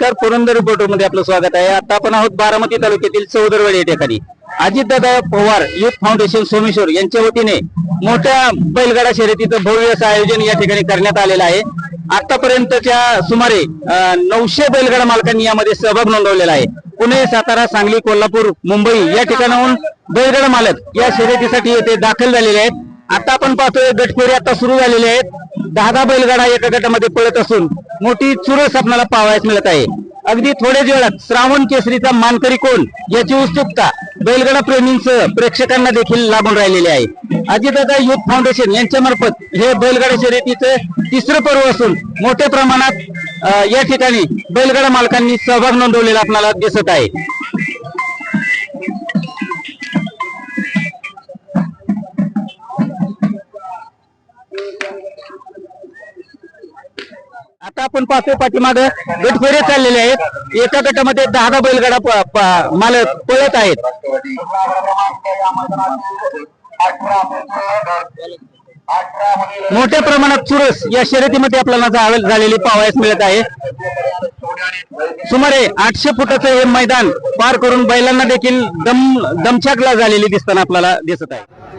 नमस्कार पुरंदर रिपोर्टरमध्ये आपलं स्वागत आहे. आता आपण आहोत बारामती तालुक्यातील चौदरवाडी या ठिकाणी अजितदादा पवार युथ फाउंडेशन सोमेश्वर यांच्या वतीने मोठ्या बैलगाडा शर्यतीचं भव्य असं आयोजन या ठिकाणी करण्यात आलेलं आहे. आतापर्यंतच्या सुमारे नऊशे बैलगाडा मालकांनी यामध्ये सहभाग नोंदवलेला आहे. पुणे सातारा सांगली कोल्हापूर मुंबई या ठिकाणाहून बैलगाडा मालक या शर्यतीसाठी येथे दाखल झालेले आहेत. आता आपण पाहतोय गटफेरी आता सुरू झालेली आहेत. दहा दहा बैलगाडा एका गटामध्ये पळत असून मोठी चुरस आपल्याला पाहायला मिळत आहे. अगदी थोड्याच वेळात श्रावण केसरीचा मानकरी कोण याची उत्सुकता बैलगाडा प्रेमींसह प्रेक्षकांना देखील लाभून राहिलेली आहे. अजितदादा युथ फाउंडेशन यांच्या मार्फत हे बैलगाडा शर्यतीचं तिसरं पर्व असून मोठ्या प्रमाणात अं, या ठिकाणी बैलगाडा मालकांनी सहभाग नोंदवलेला आपल्याला दिसत आहे. आता आपण पाहतोय पाठीमागे गटफेरे चाललेले आहेत. एका गटामध्ये दहा दहा बैलगाडा मालक पळत आहेत. मोठ्या प्रमाणात चुरस या शर्यतीमध्ये आपल्याला झालेली पाहावयास मिळत आहे. सुमारे आठशे फुटाचं हे मैदान पार करून बैलांना देखील दम दमछाकला झालेली दिसताना आपल्याला दिसत आहे.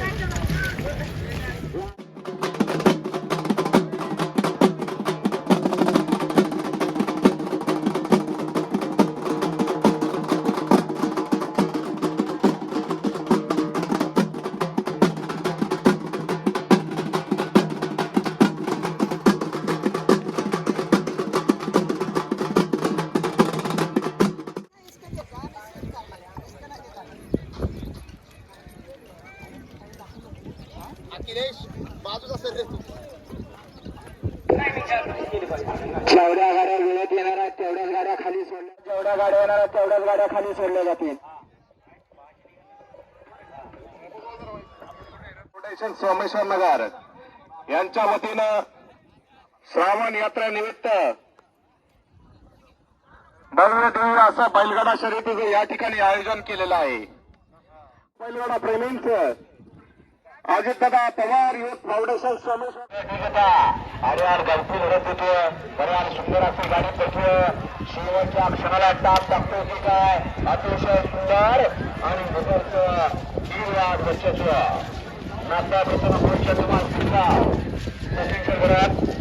जेवढ्या गाड्या वेळेत येणार आहेत तेवढ्याच गाड्या खाली सोडल्या. जेवढ्या गाड्या येणार आहेत तेवढ्याच गाड्या खाली सोडल्या जातील. फाउंडेशन सोमेश्वर नगर यांच्या वतीनं श्रावण यात्रा निमित्त भव्य दिव्य असं बैलगाडा शर्यतीचं या ठिकाणी आयोजन केलेलं आहे. बैलगाडा प्रेमींचं अजितदादा पवार युथ फाउंडेशन सोमेश्वर अरे यार गलती घडत होतो बरं यार सुंदर असेल गाडी पडतो शेवटच्या क्षणाला टाप टाकतो की काय अतिशय सुंदर आणि मधुरचं दीड लाख वर्षाचं नाता प्रथम वर्षाचं तुम्हाला सचिन शंकरात